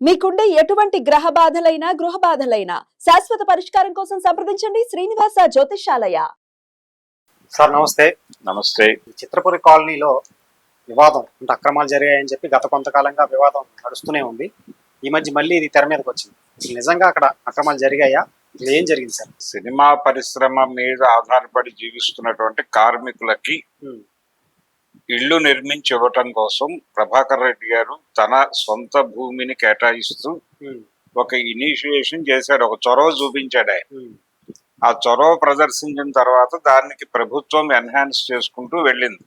మీకుండే ఎటువంటి గ్రహ బాధలైనా గృహ బాధలైనా శాశ్వత పరిష్కారం కోసం సంప్రదించండి శ్రీనివాస జ్యోతిషాలయ సార్ నమస్తే. నమస్తే. చిత్రపురి కాలనీలో వివాదం అంటే అక్రమాలు జరిగాయని చెప్పి గత కొంతకాలంగా వివాదం నడుస్తూనే ఉంది. ఈ మధ్య మళ్ళీ ఇది తెర మీదకి వచ్చింది. అసలు నిజంగా అక్కడ అక్రమాలు జరిగాయా? ఏం జరిగింది సార్? సినిమా పరిశ్రమ మీద ఆధారపడి జీవిస్తున్నటువంటి కార్మికులకి ఇళ్ళు నిర్మించి ఇవ్వటం కోసం ప్రభాకర్ రెడ్డి గారు తన సొంత భూమిని కేటాయిస్తూ ఒక ఇనిషియేషన్ చేశాడు ఒక చొరవ చూపించాడు ఆయన. ఆ చొరవ ప్రదర్శించిన తర్వాత దానికి ప్రభుత్వం ఎన్హాన్స్ చేసుకుంటూ వెళ్ళింది.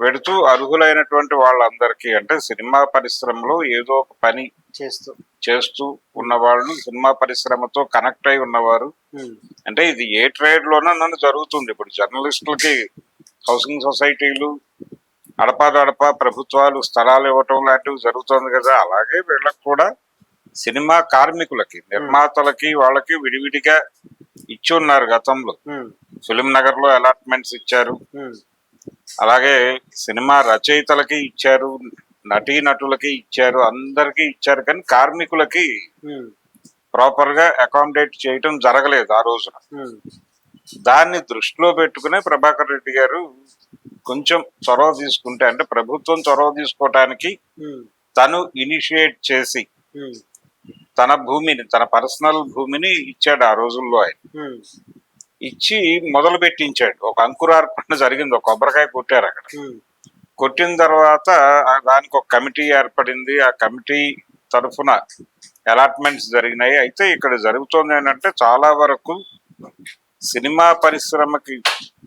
పెడుతూ అర్హులైనటువంటి వాళ్ళందరికీ అంటే సినిమా పరిశ్రమలో ఏదో ఒక పని చేస్తూ. చేస్తూ ఉన్నవాళ్ళు సినిమా పరిశ్రమతో కనెక్ట్ అయి ఉన్నవారు. అంటే ఇది ఏ ట్రేడ్ లోనో నన్ను జరుగుతుంది. ఇప్పుడు జర్నలిస్టులకి హౌసింగ్ సొసైటీలు అడపాదడప ప్రభుత్వాలు స్థలాలు ఇవ్వటం లాంటివి జరుగుతుంది కదా. అలాగే వీళ్ళకి కూడా సినిమా కార్మికులకి నిర్మాతలకి వాళ్ళకి విడివిడిగా ఇచ్చి ఉన్నారు గతంలో ఫిలిం నగర్లో అలాట్మెంట్స్ ఇచ్చారు. అలాగే సినిమా రచయితలకి ఇచ్చారు నటీ నటులకి ఇచ్చారు అందరికీ ఇచ్చారు. కానీ కార్మికులకి ప్రాపర్గా అకామిడేట్ చేయటం జరగలేదు ఆ రోజున. దాన్ని దృష్టిలో పెట్టుకునే ప్రభాకర్ రెడ్డి గారు కొంచెం చొరవ తీసుకుంటే అంటే ప్రభుత్వం చొరవ తీసుకోవటానికి తను ఇనిషియేట్ చేసి తన భూమిని తన పర్సనల్ భూమిని ఇచ్చాడు ఆ రోజుల్లో ఆయన. ఇచ్చి మొదలు పెట్టించాడు ఒక అంకురార్పణ జరిగింది ఒక కొబ్బరికాయ కొట్టారు అక్కడ. కొట్టిన తర్వాత దానికి ఒక కమిటీ ఏర్పడింది. ఆ కమిటీ తరఫున అలాట్మెంట్స్ జరిగినాయి. అయితే ఇక్కడ జరుగుతోంది ఏంటంటే చాలా వరకు సినిమా పరిశ్రమకి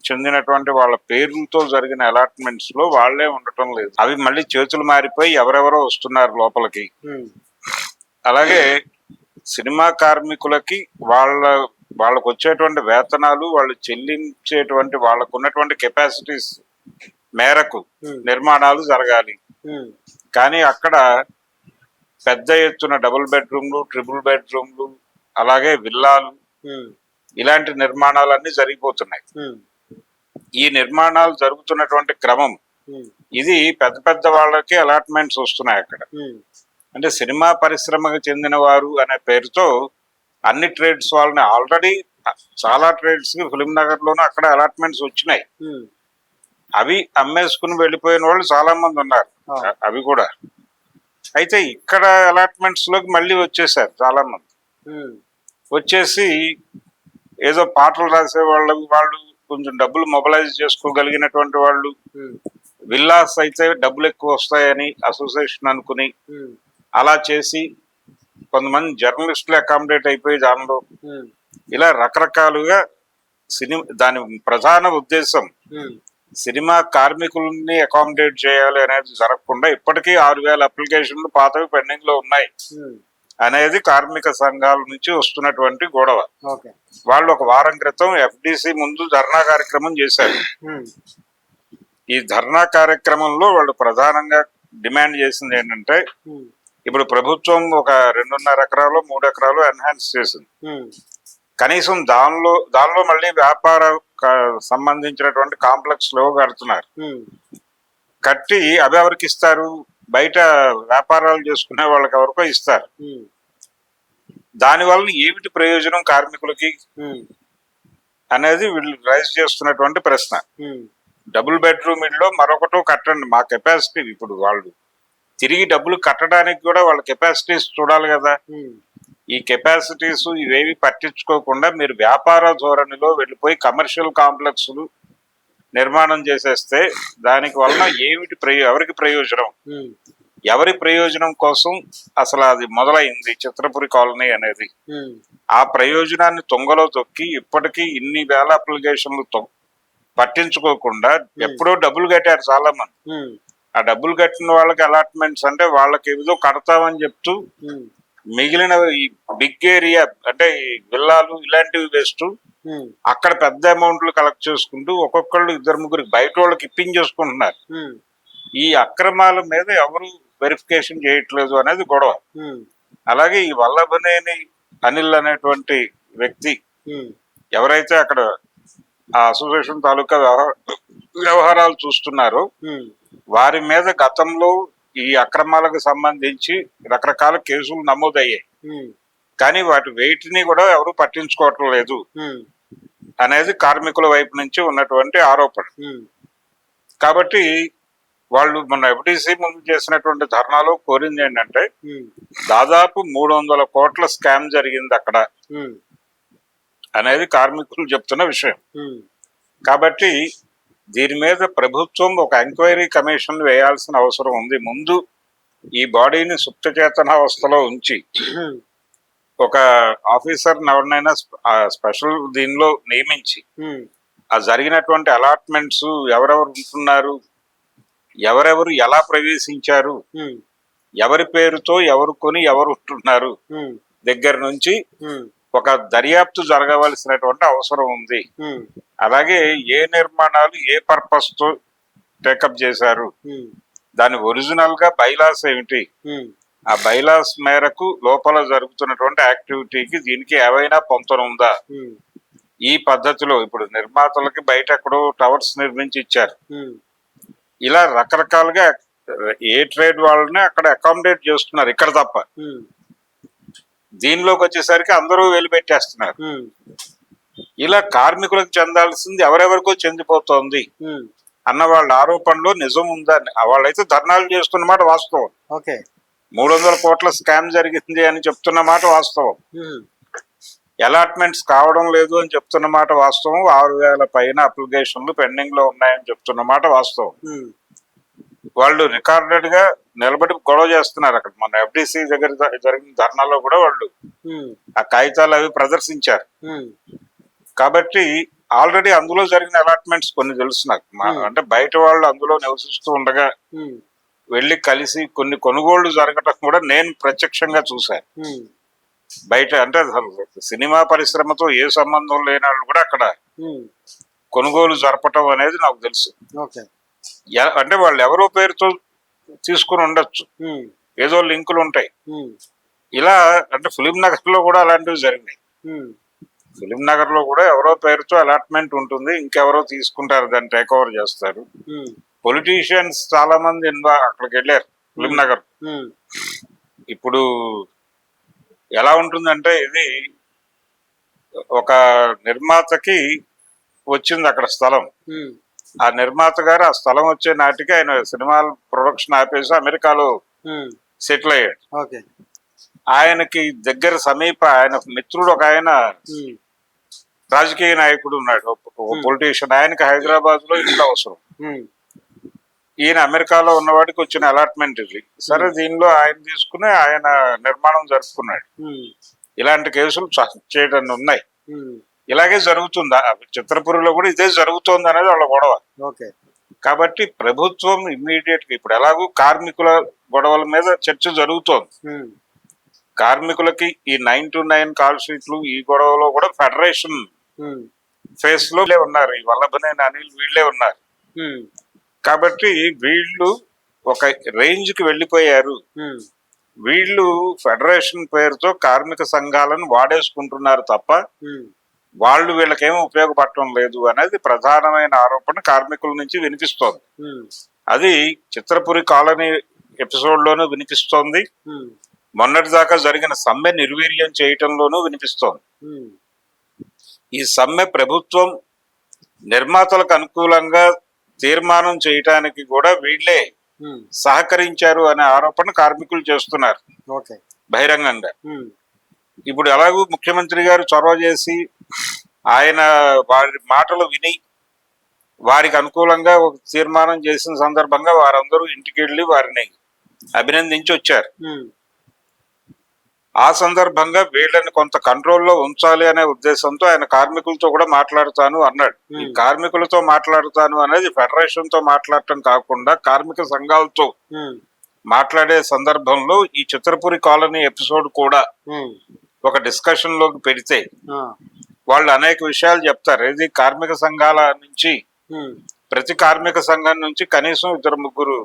చెందినటువంటి వాళ్ళ పేర్లతో జరిగిన అలాట్మెంట్స్లో వాళ్ళే ఉండటం లేదు. అవి మళ్ళీ చేతులు మారిపోయి ఎవరెవరో వస్తున్నారు లోపలికి. అలాగే సినిమా కార్మికులకి వాళ్ళ వాళ్ళకు వచ్చేటువంటి వేతనాలు వాళ్ళు చెల్లించేటువంటి వాళ్ళకు ఉన్నటువంటి కెపాసిటీస్ మేరకు నిర్మాణాలు జరగాలి. కానీ అక్కడ పెద్ద ఎత్తున డబుల్ బెడ్రూమ్లు ట్రిపుల్ బెడ్రూమ్లు అలాగే విల్లాలు ఇలాంటి నిర్మాణాలన్నీ జరిగిపోతున్నాయి. ఈ నిర్మాణాలు జరుగుతున్నటువంటి క్రమం ఇది పెద్ద పెద్ద వాళ్ళకి అలాట్మెంట్స్ వస్తున్నాయి అక్కడ. అంటే సినిమా పరిశ్రమకు చెందిన వారు అనే పేరుతో అన్ని ట్రేడ్స్ వాళ్ళని ఆల్రెడీ చాలా ట్రేడ్స్కి ఫిలిం నగర్ లోనూ అక్కడ అలాట్మెంట్స్ వచ్చినాయి. అవి అమ్మేసుకుని వెళ్ళిపోయిన వాళ్ళు చాలా మంది ఉన్నారు. అవి కూడా. అయితే ఇక్కడ అలాట్మెంట్స్లోకి మళ్ళీ వచ్చేసారు చాలా మంది. వచ్చేసి ఏదో పాటలు రాసే వాళ్ళు వాళ్ళు కొంచెం డబ్బులు మొబలైజ్ చేసుకోగలిగినటువంటి వాళ్ళు. విల్లాస్ అయితే డబ్బులు ఎక్కువ వస్తాయని అసోసియేషన్ అనుకుని అలా చేసి కొంతమంది జర్నలిస్టులు అకామిడేట్ అయిపోయి దానిలో ఇలా రకరకాలుగా సినిమా దాని ప్రధాన ఉద్దేశం సినిమా కార్మికుల్ని అకామిడేట్ చేయాలి అనేది జరగకుండా ఇప్పటికీ ఆరు వేల అప్లికేషన్లు పాతవి పెండింగ్లో ఉన్నాయి. అనేది కార్మిక సంఘాల నుంచి వస్తున్నటువంటి గొడవ. వాళ్ళు ఒక వారం క్రితం ఎఫ్డిసి ముందు ధర్నా కార్యక్రమం చేశారు. ఈ ధర్నా కార్యక్రమంలో వాళ్ళు ప్రధానంగా డిమాండ్ చేసింది ఏంటంటే ఇప్పుడు ప్రభుత్వం ఒక రెండున్నర ఎకరాలు మూడు ఎకరాలు ఎన్హాన్స్ చేసింది. కనీసం దానిలో దానిలో మళ్ళీ వ్యాపార సంబంధించినటువంటి కాంప్లెక్స్లో కడుతున్నారు. కట్టి అవి ఎవరికి ఇస్తారు? బయట వ్యాపారాలు చేసుకునే వాళ్ళకి ఎవరికో ఇస్తారు. దాని వల్ల ఏమిటి ప్రయోజనం కార్మికులకి? అనేది వీళ్ళు రైజ్ చేస్తున్నటువంటి ప్రశ్న. డబుల్ బెడ్రూమ్ ఇల్లు మరొకటో కట్టండి. మా కెపాసిటీ ఇప్పుడు వాళ్ళు తిరిగి డబ్బులు కట్టడానికి కూడా వాళ్ళ కెపాసిటీస్ చూడాలి కదా. ఈ కెపాసిటీస్ ఇవేవి పట్టించుకోకుండా మీరు వ్యాపార ధోరణిలో వెళ్ళిపోయి కమర్షియల్ కాంప్లెక్స్లు నిర్మాణం చేసేస్తే దానికి వలన ఏమిటి ప్రయో ఎవరికి ప్రయోజనం? ఎవరి ప్రయోజనం కోసం అసలు అది మొదలైంది చిత్రపురి కాలనీ అనేది. ఆ ప్రయోజనాన్ని తొంగలో తొక్కి ఇప్పటికీ ఇన్ని వేల అప్లికేషన్లు పట్టించుకోకుండా ఎప్పుడో డబ్బులు కట్టారు చాలా మంది ఆ డబ్బులు కట్టిన వాళ్ళకి అలాట్మెంట్స్ అంటే వాళ్ళకి ఏదో కడతామని చెప్తూ మిగిలిన ఈ బిగ్ ఏరియా అంటే ఈ విల్లాలు ఇలాంటివి వేస్తూ అక్కడ పెద్ద అమౌంట్లు కలెక్ట్ చేసుకుంటూ ఒక్కొక్కళ్ళు ఇద్దరు ముగ్గురికి బయట వాళ్ళకి ఇప్పించేసుకుంటున్నారు ఈ అక్రమాల మీద ఎవరు వెరిఫికేషన్ చేయట్లేదు అనేది గొడవ. అలాగే ఈ వల్లభనేని అనిల్ అనేటువంటి వ్యక్తి ఎవరైతే అక్కడ ఆ అసోసియేషన్ తాలూకా వ్యవహార వ్యవహారాలు చూస్తున్నారో వారి మీద గతంలో ఈ అక్రమాలకు సంబంధించి రకరకాల కేసులు నమోదయ్యాయి. కానీ వాటి వెయిట్ని కూడా ఎవరు పట్టించుకోవటం లేదు. అనేది కార్మికుల వైపు నుంచి ఉన్నటువంటి ఆరోపణ. కాబట్టి వాళ్ళు మన ఎఫ్డిసి ముందు చేసినటువంటి ధర్నాలో కోరింది ఏంటంటే దాదాపు మూడు వందల కోట్ల స్కామ్ జరిగింది అక్కడ. అనేది కార్మికులు చెప్తున్న విషయం. కాబట్టి దీని మీద ప్రభుత్వం ఒక ఎంక్వైరీ కమిషన్ వేయాల్సిన అవసరం ఉంది. ముందు ఈ బాడీని సుప్త చేతనావస్థలో ఉంచి ఒక ఆఫీసర్ ఎవరినైనా స్పెషల్ దీనిలో నియమించి ఆ జరిగినటువంటి అలాట్మెంట్స్ ఎవరెవరు ఉంటున్నారు ఎవరెవరు ఎలా ప్రవేశించారు ఎవరి పేరుతో ఎవరు కొని ఎవరు ఉంటున్నారు దగ్గర నుంచి ఒక దర్యాప్తు జరగవలసినటువంటి అవసరం ఉంది. అలాగే ఏ నిర్మాణాలు ఏ పర్పస్తో టేకప్ చేశారు దాని ఒరిజినల్గా బైలాస్ ఏమిటి? ఆ బైలాస్ మేరకు లోపల జరుగుతున్నటువంటి యాక్టివిటీకి దీనికి ఏవైనా పొంతన ఉందా? ఉమ్, ఈ పద్ధతిలో ఇప్పుడు నిర్మాతలకి బయట ఎక్కడో టవర్స్ నిర్మించి ఇచ్చారు ఇలా రకరకాలుగా ఏ ట్రేడ్ వాళ్ళని అక్కడ అకామిడేట్ చేస్తున్నారు ఇక్కడ తప్ప. దీనిలోకి వచ్చేసరికి అందరూ వెలిపెట్టేస్తున్నారు. ఇలా కార్మికులకు చెందాల్సింది ఎవరెవరికో చెందిపోతోంది అన్న వాళ్ళ ఆరోపణలో నిజం ఉందని వాళ్ళైతే ధర్నాలు చేస్తున్న మాట వాస్తవం. ఓకే. మూడు వందల కోట్ల స్కామ్ జరిగింది అని చెప్తున్న మాట వాస్తవం. అలాట్మెంట్స్ కావడం లేదు అని చెప్తున్న మాట వాస్తవం. ఆరు వేల పైన అప్లికేషన్లు పెండింగ్లో ఉన్నాయని చెప్తున్న మాట వాస్తవం. వాళ్ళు రికార్డెడ్గా నిలబడి గొడవ చేస్తున్నారు అక్కడ. మన ఎఫ్డిసి దగ్గర జరిగిన ధర్నాలో కూడా వాళ్ళు ఆ కాగితాలు అవి ప్రదర్శించారు. కాబట్టి ఆల్రెడీ అందులో జరిగిన అలాట్మెంట్స్ కొన్ని తెలుసు నాకు. అంటే బయట వాళ్ళు అందులో నివసిస్తూ ఉండగా వెళ్ళి కలిసి కొన్ని కొనుగోళ్ళు జరగటం కూడా నేను ప్రత్యక్షంగా చూశాను. బయట అంటే అసలు సినిమా పరిశ్రమతో ఏ సంబంధం లేని వాళ్ళు కూడా అక్కడ కొనుగోలు జరపటం అనేది నాకు తెలుసు. అంటే వాళ్ళు ఎవరో పేరుతో తీసుకుని ఉండొచ్చు. ఏదో లింకులు ఉంటాయి. ఇలా అంటే ఫిలిం నగర్లో కూడా అలాంటివి జరిగినాయి. ఫిలిం నగర్లో కూడా ఎవరో పేరుతో అలాట్మెంట్ ఉంటుంది. ఇంకెవరో తీసుకుంటారు దాన్ని టేక్ ఓవర్ చేస్తారు. పొలిటీషియన్స్ చాలా మంది ఇన్వా- అక్కడికి వెళ్ళారు ఫిలిం నగర్ ఉమ్, ఇప్పుడు ఎలా ఉంటుందంటే ఇది ఒక నిర్మాతకి వచ్చింది అక్కడ స్థలం. ఆ నిర్మాత గారు ఆ స్థలం వచ్చే నాటికి ఆయన సినిమాల ప్రొడక్షన్ ఆపేసి అమెరికాలో సెటిల్ అయ్యాడు. ఓకే. ఆయనకి దగ్గర సమీప ఆయన మిత్రుడు ఒక ఆయన రాజకీయ నాయకుడు ఉన్నాడు. పొలిటీషియన్. ఆయనకి హైదరాబాద్లో ఇల్లు అవసరం. ఈయన అమెరికాలో ఉన్నవాడికి వచ్చిన అలాట్మెంట్ ఇది. సరే దీనిలో ఆయన తీసుకుని ఆయన నిర్మాణం జరుపుకున్నాడు. ఉమ్, ఇలాంటి కేసులు చేయడం ఉన్నాయి. ఉమ్, ఇలాగే జరుగుతుంది? చిత్రపురిలో కూడా ఇదే జరుగుతోంది అనేది వాళ్ళ గొడవ. కాబట్టి ప్రభుత్వం ఇమ్మీడియట్గా ఇప్పుడు ఎలాగూ కార్మికుల గొడవల మీద చర్చ జరుగుతోంది. కార్మికులకి ఈ నైన్ టు నైన్ కాల్ షీట్లు ఈ గొడవలో కూడా ఫెడరేషన్ ఫేస్లో ఉన్నారు. ఈ వల్లభనేని అనిల్ వీళ్ళే ఉన్నారు. కాబట్టి వీళ్ళు ఒక రేంజ్కి వెళ్ళిపోయారు. వీళ్ళు ఫెడరేషన్ పేరుతో కార్మిక సంఘాలను వాడేసుకుంటున్నారు తప్ప వాళ్ళు వీళ్ళకేం ఉపయోగపడటం లేదు అనేది ప్రధానమైన ఆరోపణ కార్మికుల నుంచి వినిపిస్తోంది. అది చిత్రపురి కాలనీ ఎపిసోడ్ లోనూ వినిపిస్తోంది. మొన్నటిదాకా జరిగిన సమ్మె నిర్వీర్యం చేయటంలోనూ వినిపిస్తోంది. ఈ సమ్మె ప్రభుత్వం నిర్మాతలకు అనుకూలంగా తీర్మానం చేయటానికి కూడా వీళ్ళే ఉమ్, సహకరించారు అనే ఆరోపణ కార్మికులు చేస్తున్నారు. బహిరంగంగా. ఇప్పుడు ఎలాగూ ముఖ్యమంత్రి గారు చొరవ చేసి ఆయన వారి మాటలు విని వారికి అనుకూలంగా ఒక తీర్మానం చేసిన సందర్భంగా వారందరూ ఇంటికి వెళ్ళి వారిని అభినందించి వచ్చారు ఆ సందర్భంగా వీళ్ళని కొంత కంట్రోల్లో ఉంచాలి అనే ఉద్దేశంతో ఆయన కార్మికులతో కూడా మాట్లాడుతాను అన్నాడు. ఈ. కార్మికులతో మాట్లాడుతాను అనేది ఫెడరేషన్తో మాట్లాడటం కాకుండా కార్మిక సంఘాలతో మాట్లాడే సందర్భంలో ఈ చిత్రపురి కాలనీ ఎపిసోడ్ కూడా ఒక డిస్కషన్లోకి పెడితే వాళ్ళు అనేక విషయాలు చెప్తారు. ఇది కార్మిక సంఘాల నుంచి ప్రతి కార్మిక సంఘం నుంచి కనీసం ఇద్దరు ముగ్గురు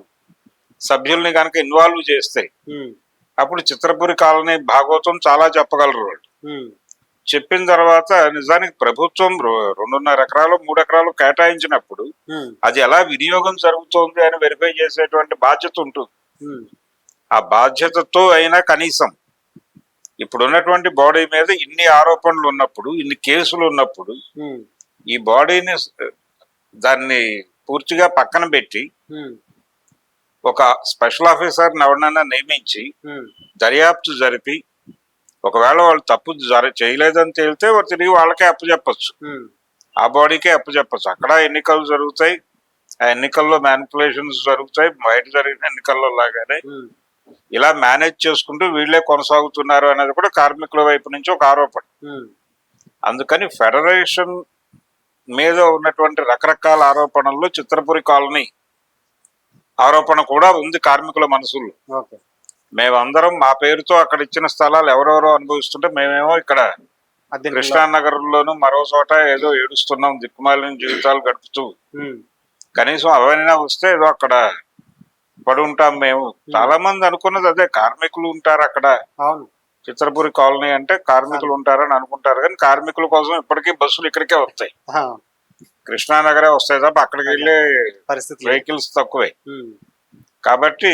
సభ్యుల్ని కనుక ఇన్వాల్వ్ చేస్తే అప్పుడు చిత్రపురి కాలనీ భాగవతం చాలా చెప్పగలరు వాళ్ళు. చెప్పిన తర్వాత నిజానికి ప్రభుత్వం రెండున్నర ఎకరాలు మూడు ఎకరాలు కేటాయించినప్పుడు అది ఎలా వినియోగం జరుగుతోంది అని వెరిఫై చేసేటువంటి బాధ్యత ఉంటుంది. ఆ బాధ్యతతో అయినా కనీసం ఇప్పుడు ఉన్నటువంటి బాడీ మీద ఇన్ని ఆరోపణలు ఉన్నప్పుడు ఇన్ని కేసులు ఉన్నప్పుడు ఈ బాడీని దాన్ని పూర్తిగా పక్కన పెట్టి ఒక స్పెషల్ ఆఫీసర్ ఎవరినైనా నియమించి దర్యాప్తు జరిపి ఒకవేళ వాళ్ళు తప్పు జర చేయలేదని తేలితే వారు తిరిగి వాళ్ళకే అప్పచెప్పచ్చు ఆ బాడీకే అప్పచెప్పచ్చు అక్కడ ఎన్నికలు జరుగుతాయి. ఆ ఎన్నికల్లో మ్యానిపులేషన్స్ జరుగుతాయి. బయట జరిగిన ఎన్నికల్లో లాగానే ఇలా మేనేజ్ చేసుకుంటూ వీళ్ళే కొనసాగుతున్నారు అనేది కూడా కార్మికుల వైపు నుంచి ఒక ఆరోపణ. అందుకని ఫెడరేషన్ మీద ఉన్నటువంటి రకరకాల ఆరోపణల్లో చిత్రపురి కాలనీ ఆరోపణ కూడా ఉంది కార్మికుల మనసుల్లో. మేమందరం మా పేరుతో అక్కడ ఇచ్చిన స్థలాలు ఎవరెవరో అనుభవిస్తుంటే మేమేమో ఇక్కడ కృష్ణానగర్ లోను మరో చోట ఏదో ఏడుస్తున్నాం దిక్కుమాలిన జీవితాలు గడుపుతూ. కనీసం అవైనా వస్తే ఏదో అక్కడ పడి ఉంటాం మేము. చాలా మంది అనుకున్నది అదే కార్మికులు ఉంటారు అక్కడ. చిత్రపురి కాలనీ అంటే కార్మికులు ఉంటారని అనుకుంటారు కానీ కార్మికుల కోసం ఇప్పటికీ బస్సులు ఇక్కడికే వస్తాయి. కృష్ణానగరే వస్తాయి తప్ప అక్కడికి వెళ్ళే పరిస్థితి. వెహికల్స్ తక్కువే. కాబట్టి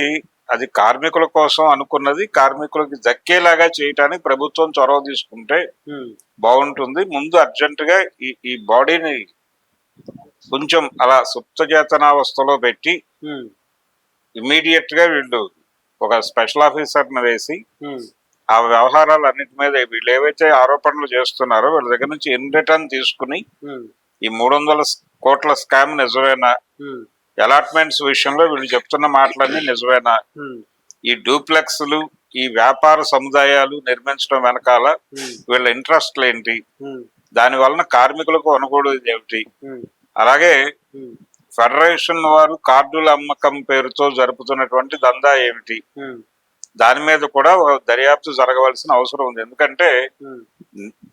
అది కార్మికుల కోసం అనుకున్నది కార్మికులకి దక్కేలాగా చేయటానికి ప్రభుత్వం చొరవ తీసుకుంటే బాగుంటుంది. ముందు అర్జెంట్గా ఈ ఈ బాడీని కొంచెం అలా సుప్తచేతనావస్థలో పెట్టి ఇమీడియట్గా వీళ్ళు ఒక స్పెషల్ ఆఫీసర్ని వేసి ఆ వ్యవహారాలు అన్నిటి మీద వీళ్ళు ఏవైతే ఆరోపణలు చేస్తున్నారో వీళ్ళ దగ్గర నుంచి ఇన్ రిటర్న్ తీసుకుని ఈ మూడు వందల కోట్ల స్కామ్ నిజమేనా? అలాట్మెంట్స్ విషయంలో వీళ్ళు చెప్తున్న మాటలన్నీ నిజమేనా? ఈ డూప్లెక్స్లు ఈ వ్యాపార సముదాయాలు నిర్మించడం వెనకాల వీళ్ళ ఇంట్రెస్ట్లు ఏంటి? దాని వలన కార్మికులకు అనుకూడదు ఏమిటి? అలాగే ఫెడరేషన్ వారు కార్డుల అమ్మకం పేరుతో జరుపుతున్నటువంటి దందా ఏమిటి? దాని మీద కూడా ఒక దర్యాప్తు జరగవలసిన అవసరం ఉంది. ఎందుకంటే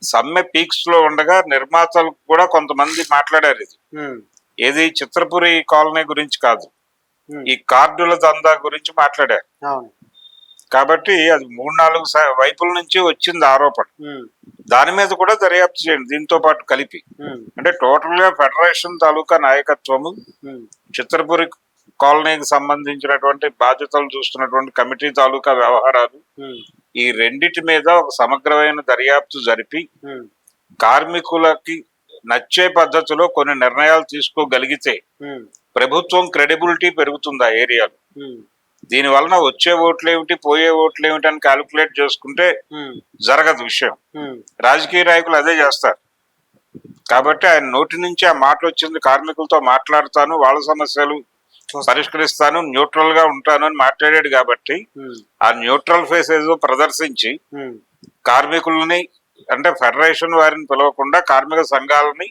సమ్మె పీక్స్లో ఉండగా నిర్మాతలు కూడా కొంతమంది మాట్లాడారు ఇది. ఏది చిత్రపురి కాలనీ గురించి కాదు. ఈ కార్డుల దందా గురించి మాట్లాడారు. కాబట్టి అది మూడు నాలుగు వైపుల నుంచి వచ్చింది ఆరోపణ. దాని మీద కూడా దర్యాప్తు చేయండి. దీంతో పాటు కలిపి. అంటే టోటల్గా ఫెడరేషన్ తాలూకా నాయకత్వము చిత్రపురి కాలనీకి సంబంధించినటువంటి బాధ్యతలు చూస్తున్నటువంటి కమిటీ తాలూకా వ్యవహారాలు ఈ రెండిటి మీద ఒక సమగ్రమైన దర్యాప్తు జరిపి కార్మికులకి నచ్చే పద్ధతిలో కొన్ని నిర్ణయాలు తీసుకోగలిగితే ప్రభుత్వం క్రెడిబిలిటీ పెరుగుతుంది ఆ ఏరియాలో. దీని వలన వచ్చే ఓట్లు ఏమిటి పోయే ఓట్లు ఏమిటి అని క్యాలిక్యులేట్ చేసుకుంటే జరగదు విషయం. రాజకీయ నాయకులు అదే చేస్తారు. కాబట్టి ఆయన నోటి నుంచి ఆ మాట వచ్చింది కార్మికులతో మాట్లాడతాను వాళ్ళ సమస్యలు పరిష్కరిస్తాను న్యూట్రల్గా ఉంటాను అని మాట్లాడాడు కాబట్టి ఆ న్యూట్రల్ ఫేస్ ఏదో ప్రదర్శించి కార్మికుల్ని అంటే ఫెడరేషన్ వారిని పిలవకుండా కార్మిక సంఘాలని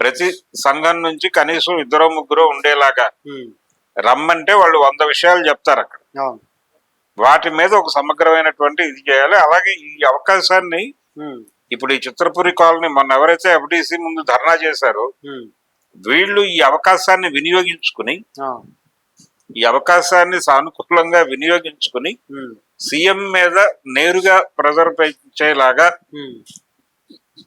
ప్రతి సంఘం నుంచి కనీసం ఇద్దరో ముగ్గురో ఉండేలాగా రమ్మంటే వాళ్ళు వంద విషయాలు చెప్తారు అక్కడ. వాటి మీద ఒక సమగ్రమైనటువంటి ఇది చేయాలి. అలాగే ఈ అవకాశాన్ని ఇప్పుడు ఈ చిత్రపురి కాలనీ మొన్న ఎవరైతే ఎఫ్డిసి ముందు ధర్నా చేశారో వీళ్ళు ఈ అవకాశాన్ని వినియోగించుకుని ఈ అవకాశాన్ని సానుకూలంగా వినియోగించుకుని సీఎం మీద నేరుగా ప్రెజర్ పెంచేలాగా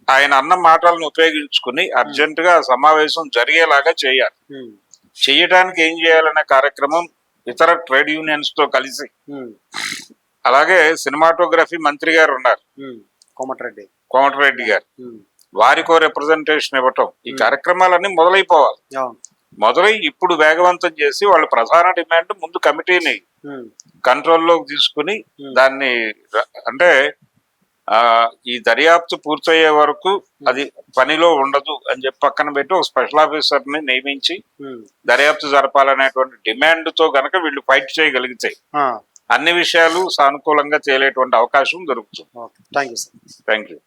ఆయన అన్న మాటలను ఉపయోగించుకుని అర్జెంట్గా సమావేశం జరిగేలాగా చేయాలి. చేయడానికి ఏం చేయాలనే కార్యక్రమం ఇతర ట్రేడ్ యూనియన్స్తో కలిసి అలాగే సినిమాటోగ్రఫీ మంత్రి గారు ఉన్నారు. కోమటిరెడ్డి. కోమటిరెడ్డి గారు. వారికో రిప్రజెంటేషన్ ఇవ్వటం. ఈ కార్యక్రమాలన్నీ మొదలైపోవాలి. మొదలై ఇప్పుడు వేగవంతం చేసి వాళ్ళ ప్రధాన డిమాండ్ ముందు కమిటీని కంట్రోల్లోకి తీసుకుని. దాన్ని అంటే ఈ దర్యాప్తు పూర్తయ్యే వరకు అది పనిలో ఉండదు అని చెప్పి పక్కన పెట్టి ఒక స్పెషల్ ఆఫీసర్ని నియమించి దర్యాప్తు జరపాలనేటువంటి డిమాండ్తో గనక వీళ్ళు ఫైట్ చేయగలిగితే అన్ని విషయాలు సానుకూలంగా తేలేటువంటి అవకాశం దొరుకుతుంది. Thank you